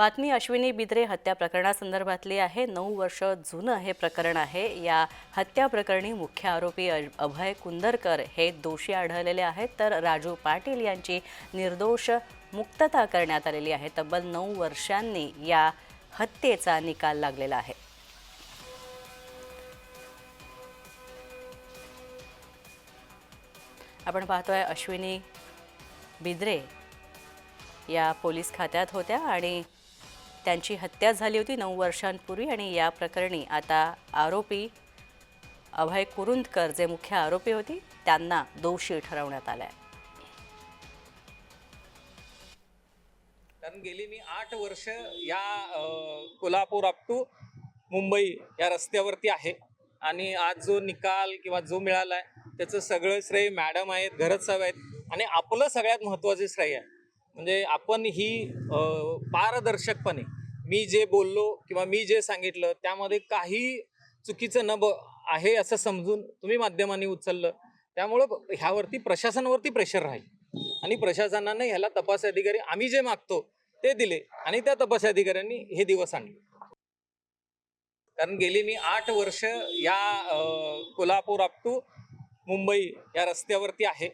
बातमी अश्विनी बिद्रे हत्या प्रकरणासंदर्भातली आहे. नऊ वर्ष जुनं हे प्रकरण आहे. या हत्या प्रकरणी मुख्य आरोपी अभय कुंदरकर हे दोषी आढळलेले आहेत. तर राजू पाटील यांची निर्दोष मुक्तता करण्यात आलेली आहे. तब्बल नऊ वर्षांनी या हत्येचा निकाल लागलेला आहे. आपण पाहतोय अश्विनी बिद्रे या पोलीस खात्यात होत्या आणि त्यांची हत्या झाली होती नऊ वर्षांपूर्वी आणि या प्रकरणी आता आरोपी अभय कुरुंदकर जे मुख्य आरोपी होती त्यांना दोषी ठरवण्यात आलं आहे कारण गेली मी आठ वर्ष या कोल्हापूर अप टू मुंबई या रस्त्यावरती आहे. आणि आज जो निकाल किंवा जो मिळाला आहे त्याचं सगळं श्रेय मॅडम आहेत घरच साहेब आहेत. आणि आपलं सगळ्यात महत्त्वाचं श्रेय आहे. म्हणजे आपण ही पारदर्शकपणे मी जे बोललो किंवा मी जे सांगितलं त्यामध्ये काही चुकीचं न ब आहे असं समजून तुम्ही माध्यमांनी उचललं. त्यामुळं ह्यावरती प्रशासनावरती प्रेशर राहील. आणि प्रशासनाने ह्याला तपास अधिकारी आम्ही जे मागतो ते दिले आणि त्या तपास अधिकाऱ्यांनी हे दिवस आणले. कारण गेली मी आठ वर्ष या कोल्हापूर अप टू मुंबई या रस्त्यावरती आहे.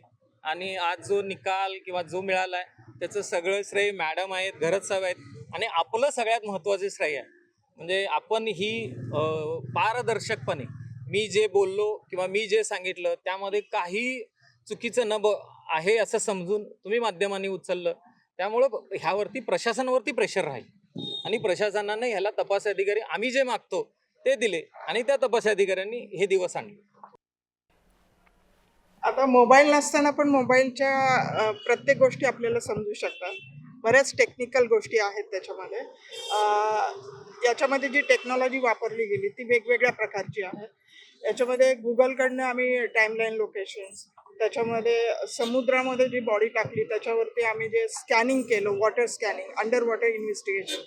आणि आज जो निकाल किंवा जो मिळाला आहे त्याचं सगळं श्रेय मॅडम आहेत घरच साहेब आहेत. आणि आपलं सगळ्यात महत्त्वाचं श्रेय आहे. म्हणजे आपण ही पारदर्शकपणे मी जे बोललो किंवा मी जे सांगितलं त्यामध्ये काही चुकीचं न ब आहे असं समजून तुम्ही माध्यमांनी उचललं. त्यामुळं ह्यावरती प्रशासनावरती प्रेशर राहील. आणि प्रशासनाने ह्याला तपास अधिकारी आम्ही जे मागतो ते दिले. आणि त्या तपास अधिकाऱ्यांनी हे दिवस आणले. आता मोबाईल नसताना पण मोबाईलच्या प्रत्येक गोष्टी आपल्याला समजू शकतात. बऱ्याच टेक्निकल गोष्टी आहेत त्याच्यामध्ये. याच्यामध्ये जी टेक्नॉलॉजी वापरली गेली ती वेगवेगळ्या प्रकारची आहे याच्यामध्ये गुगलकडनं आम्ही टाईमलाईन लोकेशन्स त्याच्यामध्ये समुद्रामध्ये जी बॉडी टाकली त्याच्यावरती आम्ही जे स्कॅनिंग केलं water scanning under water investigation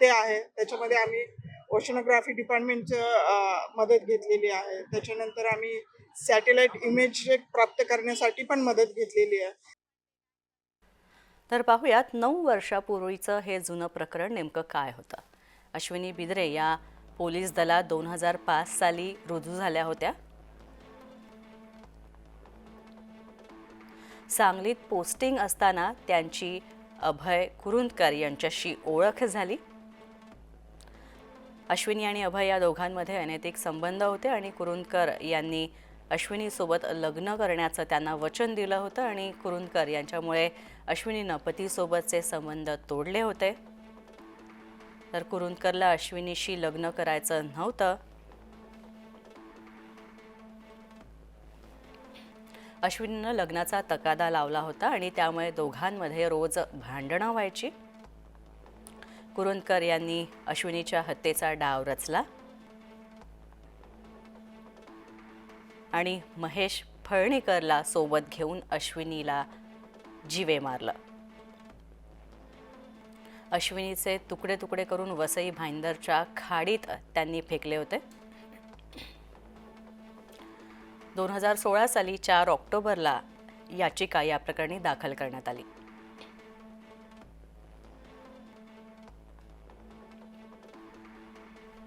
ते आहे. त्याच्यामध्ये आम्ही ओशनोग्राफी डिपार्टमेंटचं मदत घेतलेली आहे. त्याच्यानंतर आम्ही सॅटेलाईट इमेज प्राप्त करण्यासाठी पण मदत घेतलेली आहे. तर पाहूयात नऊ वर्षापूर्वीचं हे जुनं प्रकरण नेमकं काय होतं? अश्विनी बिद्रे या पोलीस दलात दोन हजार पाच साली रुजू झाल्या होत्या. सांगलीत पोस्टिंग असताना त्यांची अभय कुरुंदकर यांच्याशी ओळख झाली. अश्विनी आणि अभय या दोघांमध्ये अनैतिक संबंध होते आणि कुरुंदकर यांनी अश्विनीसोबत लग्न करण्याचं त्यांना वचन दिलं होतं आणि कुरुंदकर यांच्यामुळे अश्विनीनं पतीसोबतचे संबंध तोडले होते. तर कुरुंदकरला अश्विनीशी लग्न करायचं नव्हतं. अश्विनीनं लग्नाचा तकादा लावला होता आणि त्यामुळे दोघांमध्ये रोज भांडणं व्हायची. कुरुंदकर यांनी अश्विनीच्या हत्येचा डाव रचला. आणि महेश फळणीकरला सोबत घेऊन अश्विनीला जीवे मारलं. अश्विनीचे तुकडे तुकडे करून वसई भाईंदरच्या खाडीत त्यांनी फेकले होते. दोन हजार सोळा साली चार ऑक्टोबरला याचिका या प्रकरणी दाखल करण्यात आली.